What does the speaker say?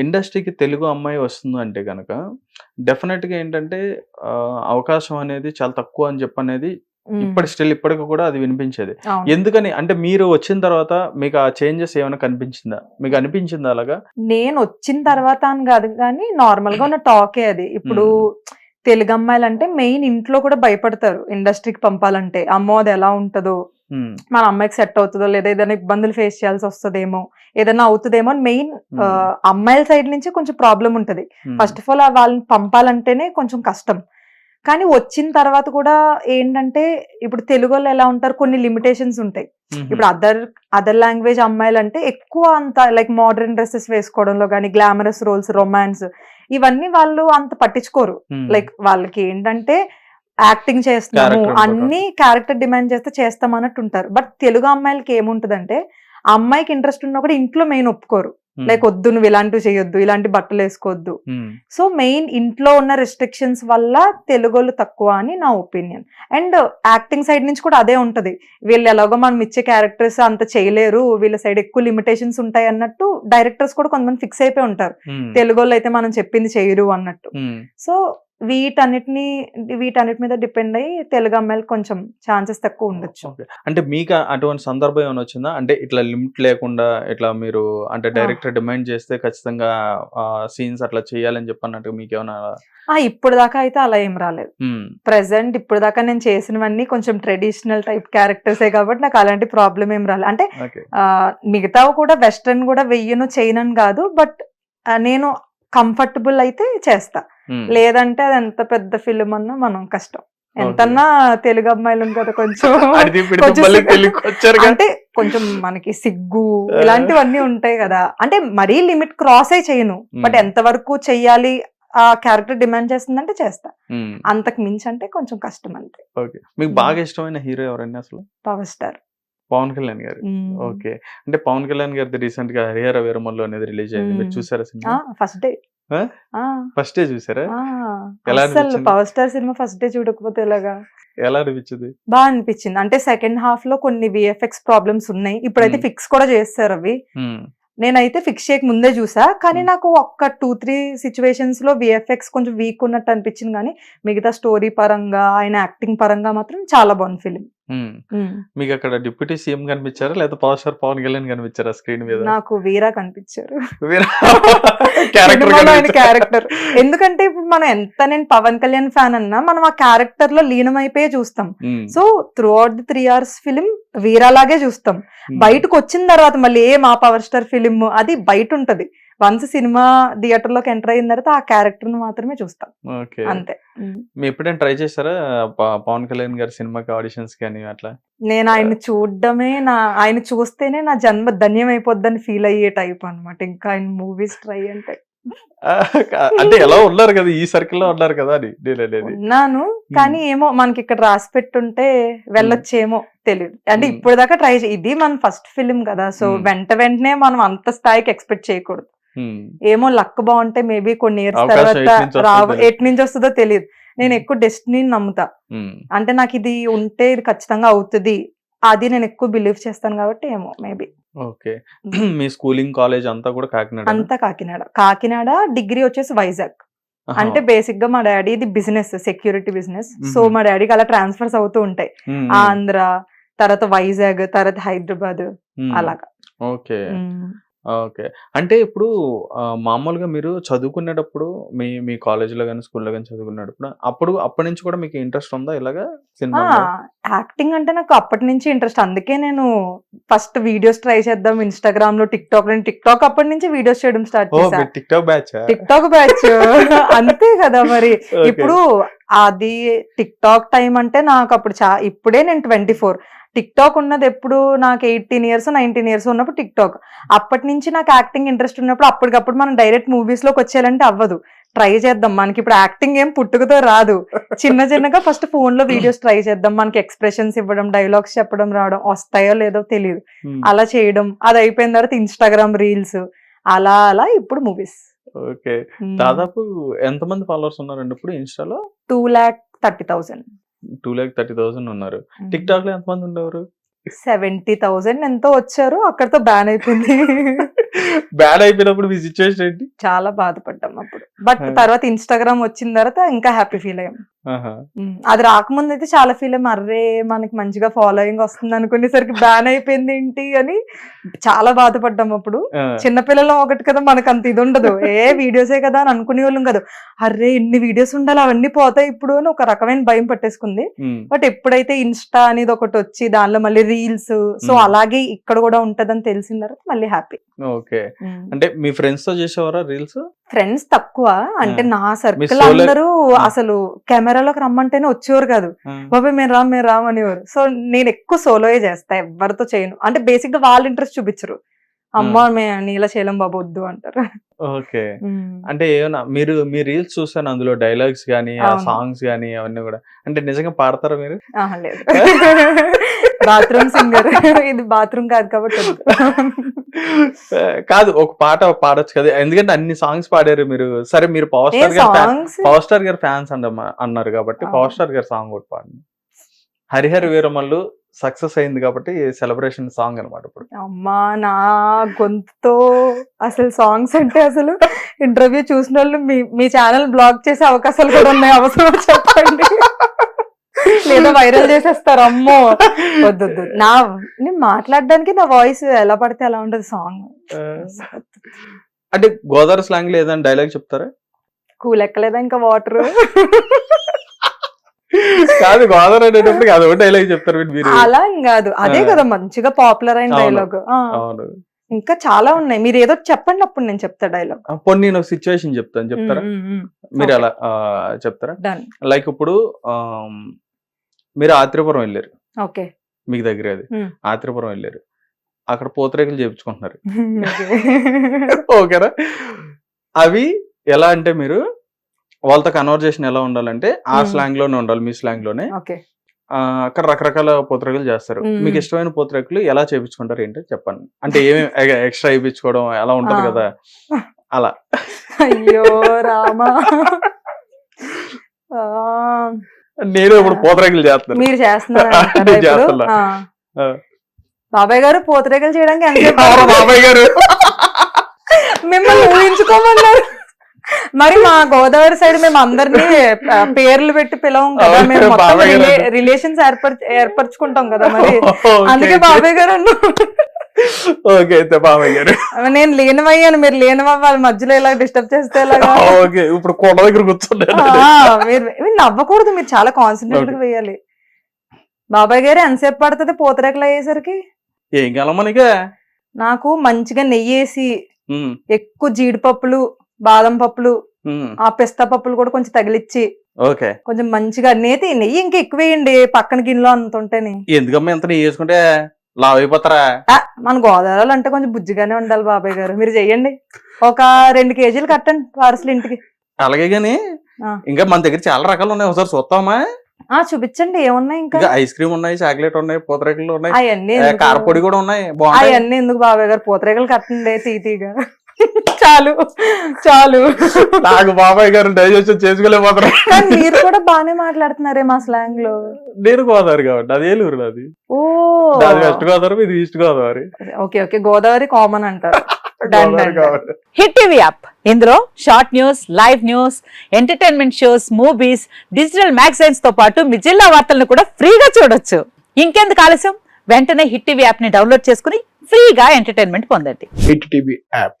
ఇండస్ట్రీకి తెలుగు అమ్మాయి వస్తుంది అంటే కనుక డెఫినెట్గా ఏంటంటే అవకాశం అనేది చాలా తక్కువ అని చెప్పనేది ఇప్పటి స్టిల్ ఇప్పటికి కూడా అది వినిపించేది. ఎందుకని? అంటే మీరు వచ్చిన తర్వాత మీకు ఆ చేంజెస్ ఏమైనా కనిపించిందా? మీకు అనిపించిందా అలాగా? నేను వచ్చిన తర్వాత అని కాదు కానీ నార్మల్గా ఉన్న టాకే అది. ఇప్పుడు తెలుగు అమ్మాయిలు అంటే మెయిన్ ఇంట్లో కూడా భయపడతారు. ఇండస్ట్రీకి పంపాలంటే అమ్మో అది ఎలా ఉంటుందో? మన అమ్మాయికి సెట్ అవుతుందో లేదా ఏదైనా ఇబ్బందులు ఫేస్ చేయాల్సి వస్తుందేమో ఏదైనా అవుతుందేమో అని మెయిన్ అమ్మాయిల సైడ్ నుంచి కొంచెం ప్రాబ్లం ఉంటది. ఫస్ట్ ఆఫ్ ఆల్ వాళ్ళని పంపాలంటేనే కొంచెం కష్టం. కానీ వచ్చిన తర్వాత కూడా ఏంటంటే ఇప్పుడు తెలుగు వాళ్ళు ఎలా ఉంటారు? కొన్ని లిమిటేషన్స్ ఉంటాయి. ఇప్పుడు అదర్ అదర్ లాంగ్వేజ్ అమ్మాయిలు అంటే ఎక్కువ అంత లైక్ మోడర్న్ డ్రెస్సెస్ వేసుకోవడంలో కానీ గ్లామరస్ రోల్స్ రొమాన్స్ ఇవన్నీ వాళ్ళు అంత పట్టించుకోరు. లైక్ వాళ్ళకి ఏంటంటే యాక్టింగ్ చేస్తున్నాము. అన్ని క్యారెక్టర్ డిమాండ్ చేస్తే చేస్తాం అన్నట్టు ఉంటారు. బట్ తెలుగు అమ్మాయిలకి ఏముంటదంటే అమ్మాయికి ఇంట్రెస్ట్ ఉన్నా కూడా ఇంట్లో మెయిన్ ఒప్పుకోరు. లైక్ వద్దు నువ్వు ఇలాంటివి చేయొద్దు ఇలాంటి బట్టలు వేసుకోవద్దు. సో మెయిన్ ఇంట్లో ఉన్న రెస్ట్రిక్షన్స్ వల్ల తెలుగులు తక్కువ అని నా ఒపీనియన్ అండ్ యాక్టింగ్ సైడ్ నుంచి కూడా అదే ఉంటది. వీళ్ళు ఎలాగో మనం ఇచ్చే క్యారెక్టర్స్ అంత చేయలేరు వీళ్ళ సైడ్ ఎక్కువ లిమిటేషన్స్ ఉంటాయి అన్నట్టు డైరెక్టర్స్ కూడా కొంతమంది ఫిక్స్ అయిపోయి ఉంటారు. ఉమ్, తెలుగు వాళ్ళు అయితే మనం చెప్పింది చేయరు అన్నట్టు. సో వీటన్నిటిని వీటన్నిటి మీద డిపెండ్ అయ్యి తెలుగు అమ్మాయిలకు కొంచెం ఛాన్సెస్ తక్కువ ఉండొచ్చు. అంటే మీకు అటువంటి సందర్భం ఏమైనా వచ్చిందా? అంటే ఇట్లా లిమిట్ లేకుండా ఇట్లా మీరు అంటే డైరెక్టర్ డిమాండ్ చేస్తే ఖచ్చితంగా సీన్స్ అట్లా చేయాలని చెప్పన్నట్టు మీకు ఏమైనా ఇప్పుడు దాకా అయితే అలా ఏం రాలేదు. ప్రెసెంట్ ఇప్పుడు దాకా నేను చేసినవన్నీ కొంచెం ట్రెడిషనల్ టైప్ క్యారెక్టర్సే కాబట్టి నాకు అలాంటి ప్రాబ్లం ఏం రాలేదు అంటే మిగతావి కూడా వెస్ట్రన్ కూడా వెయ్యను చేయనని కాదు బట్ నేను కంఫర్టబుల్ అయితే చేస్తా. ఉమ్, లేదంటే అది ఎంత పెద్ద ఫిల్మ్ అన్నా మనం కష్టం. ఎంతన్నా తెలుగు అమ్మాయిలు కదా కొంచెం. అంటే కొంచెం మనకి సిగ్గు ఇలాంటివన్నీ ఉంటాయి కదా. అంటే మరీ లిమిట్ క్రాస్ అయి చేయను బట్ Hmm. ఎంత వరకు చెయ్యాలి ఆ క్యారెక్టర్ డిమాండ్ చేస్తుందంటే చేస్తా. ఉమ్, అంతకు మించి అంటే కొంచెం కష్టం అంతే. ఓకే మీకు బాగా ఇష్టమైన హీరో ఎవరండి అసలు? Power star. పవన్ కళ్యాణ్ గారు. ఓకే అంటే పవన్ కళ్యాణ్ గారిది రీసెంట్గా హరిహర వీరమల్లు అనేది రిలీజ్ అయింది. మీరు. చూసారా cinema? First day? First day చూసారా? ఎలా అసలు? Power star cinema first day చూడకపోతే ఎలాగా? ఎలా అనిపించింది? బాగా అనిపించింది. అంటే సెకండ్ హాఫ్లో కొన్ని విఎఫ్ఎక్స్ ప్రాబ్లమ్స్ ఉన్నాయి. ఇప్పుడైతే. ఫిక్స్ కూడా చేస్తారు అవి. నేనైతే ఫిక్స్ చేయక ముందే చూసా. కానీ. నాకు ఒక్క టూ త్రీ సిచ్యువేషన్స్లో విఎఫ్ఎక్స్ కొంచెం వీక్ ఉన్నట్టు అనిపించింది. కానీ మిగతా స్టోరీ పరంగా ఆయన యాక్టింగ్ పరంగా మాత్రం చాలా బాగుంది ఫిలిం. మీకు అక్కడ డిప్యూటీ సీఎం కనిపించారా? లేదా పవర్ స్టార్ పవన్ కళ్యాణ్ కనిపించారా స్క్రీన్ మీద? నాకు వీరా కనిపించారు. క్యారెక్టర్ ఎందుకంటే ఇప్పుడు మనం ఎంత నేను పవన్ కళ్యాణ్ ఫ్యాన్ అన్నా మనం ఆ క్యారెక్టర్లో లీనమైపోయే చూస్తాం. So throughout the three hours film వీరాలాగే చూస్తాం. బయటకు వచ్చిన తర్వాత మళ్ళీ ఏ మా పవర్ స్టార్ ఫిలిం అది బయట ఉంటది వన్స్ సినిమా థియేటర్లోకి ఎంటర్ అయిన తర్వాత ఆ క్యారెక్టర్ను మాత్రమే చూస్తాం. అంతే. మీరు ఎప్పుడైనా ట్రై చేశారా? పవన్ కళ్యాణ్ గారి సినిమాకి ఆడిషన్స్ కానీ అట్లా? నేను ఆయన చూడడమే నా ఆయన చూస్తేనే నా జన్మ ధన్యం అయిపోద్దని ఫీల్ అయ్యే టైప్ అన్నమాట. ఇంకా ఆయన మూవీస్ ట్రై అంటే. అంటే ఎలా ఉన్నారు కదా? ఈ సర్కిల్లో ఉన్నారు కదా? అని ఉన్నాను కానీ ఏమో మనకి ఇక్కడ రాసి పెట్టుంటే వెళ్ళొచ్చేమో తెలియదు అంటే. ఇప్పుడు దాకా ట్రై ఇది మన ఫస్ట్ ఫిలిం కదా? సో. వెంట వెంటనే మనం అంత స్థాయికి ఎక్స్పెక్ట్ చేయకూడదు. ఏమో లక్ బాగుంటే మేబీ కొన్ని ఇయర్స్ తర్వాత రావు తెలియదు. ఎటు నుంచి వస్తుందో తెలియదు నేను ఎక్కువ డెస్టినీని నమ్ముతా. అంటే నాకు ఇది ఉంటే ఇది ఖచ్చితంగా అవుతుంది. అది నేను ఎక్కువ బిలీవ్ చేస్తాను కాబట్టి ఏమో మేబీ. ఓకే. మీ స్కూలింగ్ కాలేజ్ అంతా కూడా కాకినాడ అంతా కాకినాడ. కాకినాడ డిగ్రీ వచ్చేసి వైజాగ్. అంటే బేసిక్గా మా డాడీది బిజినెస్ సెక్యూరిటీ బిజినెస్ సో. మా డాడీకి అలా ట్రాన్స్ఫర్స్ అవుతూ ఉంటాయి. ఆంధ్ర తర్వాత వైజాగ్ తర్వాత హైదరాబాద్ అలాగా. ఓకే. ఓకే. అంటే ఇప్పుడు మామూలుగా మీరు చదువుకునేటప్పుడు మీ మీ కాలేజీలో కానీ స్కూల్లో కానీ చదువుకునేటప్పుడు అప్పుడు అప్పటి నుంచి కూడా మీకు ఇంట్రెస్ట్ ఉందా ఇలాగా సినిమా యాక్టింగ్ అంటే నాకు అప్పటి నుంచి ఇంట్రెస్ట్. అందుకే నేను ఫస్ట్ వీడియోస్ ట్రై చేద్దాం ఇన్స్టాగ్రామ్లో టిక్ టాక్ నేను టిక్ టాక్ అప్పటి నుంచి వీడియోస్ చేయడం స్టార్ట్ ఓ చేశా. TikTok batch? TikTok batch. అంతే కదా మరి. ఇప్పుడు అది టిక్ టాక్ టైం అంటే నాకు అప్పుడు చా ఇప్పుడే నేను ట్వంటీ ఫోర్. టిక్ టాక్ ఉన్నది ఎప్పుడు నాకు ఎయిటీన్ ఇయర్స్ నైన్టీన్ ఇయర్స్ ఉన్నప్పుడు టిక్ టాక్ అప్పటి నుంచి నాకు యాక్టింగ్ ఇంట్రెస్ట్ ఉన్నప్పుడు అప్పటికప్పుడు మనం డైరెక్ట్ మూవీస్లోకి వచ్చేయాలంటే అవ్వదు. ట్రై చేద్దాం. మనకి ఇప్పుడు యాక్టింగ్ ఏం పుట్టుకతో రాదు. చిన్న చిన్నగా ఫస్ట్ ఫోన్లో వీడియోస్ ట్రై చేద్దాం. మనకి ఎక్స్ప్రెషన్స్ ఇవ్వడం డైలాగ్స్ చెప్పడం రావడం వస్తాయో లేదో తెలియదు అలా చేయడం. అది అయిపోయిన తర్వాత ఇన్స్టాగ్రామ్ రీల్స్ అలా అలా ఇప్పుడు మూవీస్ ఓకే. దాదాపు ఎంతమంది ఫాలోవర్స్ ఉన్నారండి ఇప్పుడు ఇన్స్టాలో two lakh thirty thousand two lakh thirty thousand ఉన్నారు. టిక్ టాక్లో ఎంతమంది ఉండేవారు? సెవెంటీ థౌసండ్ ఎంతో వచ్చారు అక్కడతో బ్యాన్ అయిపోయింది. బ్యాడ్ అయిపోయినప్పుడు మీ సిచ్యువేషన్ ఏంటి? చాలా బాధపడ్డాం అప్పుడు. బట్. తర్వాత ఇన్స్టాగ్రామ్ వచ్చిన తర్వాత ఇంకా హ్యాపీ ఫీల్ అయ్యాం. అది రాకముందు అయితే చాలా ఫీల్ అయ్యాం అర్రే మనకి మంచిగా ఫాలోయింగ్ వస్తుంది అనుకునేసరికి బ్యాన్ అయిపోయింది ఏంటి అని చాలా బాధపడ్డాం అప్పుడు. చిన్నపిల్లలు ఒకటి కదా మనకు అంత ఇది ఉండదు. ఏ వీడియోసే కదా అని అనుకునే వాళ్ళం కదా. అర్రే ఇన్ని వీడియోస్ ఉండాలి అవన్నీ పోతాయి ఇప్పుడు అని ఒక రకమైన భయం పట్టేసుకుంది. బట్ ఎప్పుడైతే ఇన్స్టా అనేది ఒకటి వచ్చి దానిలో మళ్ళీ రీల్స్ సో. అలాగే ఇక్కడ కూడా ఉంటదని తెలిసిన తర్వాత మళ్ళీ హ్యాపీ ఓకే. అంటే మీ ఫ్రెండ్స్తో చేసేవారా రీల్స్ ఫ్రెండ్స్ తక్కువ. అంటే. నా సర్కిల్ అందరూ. అసలు కెమెరాలోకి రమ్మంటేనే వచ్చేవారు కాదు. బాబాయ్ మేము రామ్ మేము రామ్ అనేవారు. సో నేను ఎక్కువ సోలోయే చేస్తా ఎవరితో చేయను. అంటే బేసిక్గా వాళ్ళు ఇంట్రెస్ట్ చూపించరు. అమ్మ మే నీలా చేయలేం బాబు వద్దు అంటారు. ఓకే. అంటే ఏమన్నా మీరు మీ రీల్స్ చూసాను అందులో డైలాగ్స్ కానీ. సాంగ్స్ కానీ అవన్నీ కూడా. అంటే నిజంగా పాడతారా మీరు? లేదు. Bathroom singer. ఇది బాత్రూమ్ కాదు కాబట్టి. కాదు ఒక పాట పాడొచ్చు కదా. ఎందుకంటే అన్ని సాంగ్స్ పాడారు మీరు. సరే మీరు పవర్ స్టార్ గారు పవర్ స్టార్ గారు ఫ్యాన్స్ అన్నారు కాబట్టి. పవర్ స్టార్ గారు సాంగ్ ఒకటి పాడండి. హరిహర వీరమల్లు సక్సెస్ అయింది కాబట్టి సెలబ్రేషన్ సాంగ్ అనమాట ఇప్పుడు. అమ్మా నా గొంతుతో అసలు సాంగ్స్ అంటే అసలు ఇంటర్వ్యూ చూసిన వాళ్ళు మీ మీ ఛానల్ బ్లాక్ చేసే అవకాశాలు కూడా ఉన్నాయి. అవసరం చెప్పండి. లేదా వైరల్ చేసేస్తారు అమ్మో. వద్దు వద్దు. నా నేను మాట్లాడడానికి నా వాయిస్ ఎలా పడితే అలా ఉంటది సాంగ్. అంటే గోదావరి స్లాంగ్లో ఏదైనా డైలాగ్ చెప్తారా? కూల్ ఎక్కలేదా ఇంకా వాటర్ కాదు గోదావరి అనేటప్పుడు అదో డైలాగ్ చెప్తారు మీరు అలా కాదు. అదే. కదా మంచిగా పాపులర్ అయిన. డైలాగ్ అవును. ఇంకా చాలా ఉన్నాయి. మీరు ఏదో చెప్పండి అప్పుడు నేను చెప్తా డైలాగ్ పోనీ నేను సిచ్యువేషన్ చెప్తాను. చెప్తారా? మీరు. అలా చెప్తారా? లైక్ ఇప్పుడు మీరు ఆత్రిపురం వెళ్ళారు. ఓకే. మీకు దగ్గర అది. ఆత్రిపురం వెళ్ళారు. అక్కడ పూతరేకులు చేపించుకుంటున్నారు. ఓకేనా అవి ఎలా అంటే మీరు వాళ్ళతో కన్వర్జేషన్ ఎలా ఉండాలంటే ఆ. స్లాంగ్లోనే ఉండాలి మీ స్లాంగ్లోనే అక్కడ రకరకాల పూతరేకులు చేస్తారు. మీకు ఇష్టమైన పూతరేకులు ఎలా చేపించుకుంటారు ఏంటో చెప్పండి. అంటే ఏమేమి ఎక్స్ట్రా వేయించుకోవడం ఎలా ఉంటది. కదా. అలా. అయ్యో రామా. నేను ఇప్పుడు పూతరేకులు చేస్తాను మీరు చేస్తున్నారు. బాబాయ్ గారు పూతరేకలు చేయడానికి బాబాయ్ గారు. మిమ్మల్ని ఊహించుకోమన్నారు. మరి మా గోదావరి సైడ్ మేము అందరినీ పేర్లు పెట్టి పిలవం కదా. మేము మొత్తం. రిలేషన్స్ ఏర్పరచ ఏర్పరచుకుంటాం కదా మరి. అందుకే. బాబాయ్ గారు అన్నా ఓకే అయితే బాబాయ్ గారు. నేను లేనవయ్యాను మీరు లేనవ్వాలి మధ్యలో ఇలా డిస్టర్బ్ చేస్తే ఓకే ఇప్పుడు కొండ దగ్గర కూర్చున్నాను ఆ, మీరు నవ్వకూడదు మీరు చాలా కాన్సన్ట్రేటెడ్ Okay. వేయాలి. బాబాయ్ గారు ఎంతసేపు పడుతుంది? పూతరేకలు అయ్యేసరికి? ఏం కాలం మనకే నాకు? మంచిగా నెయ్యి వేసి ఎక్కువ జీడిపప్పులు బాదం పప్పులు ఆ పిస్తా పప్పులు కూడా కొంచెం తగిలిచ్చి ఓకే. కొంచెం మంచిగా నేతి నెయ్యి ఇంకా ఎక్కువ వేయండి పక్కన గిన్నెలో అంత ఉంటేనే. ఎందుకమ్మా ఎంత నెయ్యి వేసుకుంటే? లావ్ అయిపోతారా ఆ, మన గోదావరిలో అంటే కొంచెం బుజ్జిగానే ఉండాలి బాబాయ్ గారు. మీరు చెయ్యండి. ఒక రెండు కేజీలు కట్టండి పార్సల్ ఇంటికి. అలాగే గాని. ఇంకా మన దగ్గర చాలా రకాలు ఉన్నాయి. ఒకసారి చూస్తామా ఆ చూపించండి. ఏమున్నాయి ఇంకా? ఐస్ క్రీమ్ ఉన్నాయి చాక్లెట్ ఉన్నాయి పూతరేకులు ఉన్నాయి. అవన్నీ? కారపొడి కూడా ఉన్నాయి. అవన్నీ ఎందుకు బాబాయ్ గారు? పూతరేకలు కట్టండి తీతీగా. చాలు చాలు. నాకు బాబాయ్ గారు డైజెషన్ చేసుకోలేకపోతారు మీరు కూడా బానే మాట్లాడుతున్నారే మా స్లాంగ్లో. నేను గోదావరి కాబట్టి అది ఏలూరు నాది. ఓ. వెస్ట్ గోదావరి ఇది east Godavari. Okay okay Godavari common అంటారు. హిట్ టీవీ యాప్ ఇందులో short news live news entertainment shows movies digital మ్యాగజైన్స్తో పాటు మీ జిల్లా వార్తలను కూడా ఫ్రీగా చూడొచ్చు. ఇంకెందుకు ఆలస్యం? వెంటనే హిట్ టీవీ యాప్ని డౌన్లోడ్ చేసుకుని ఫ్రీగా ఎంటర్టైన్మెంట్ పొందండి. Hit TV app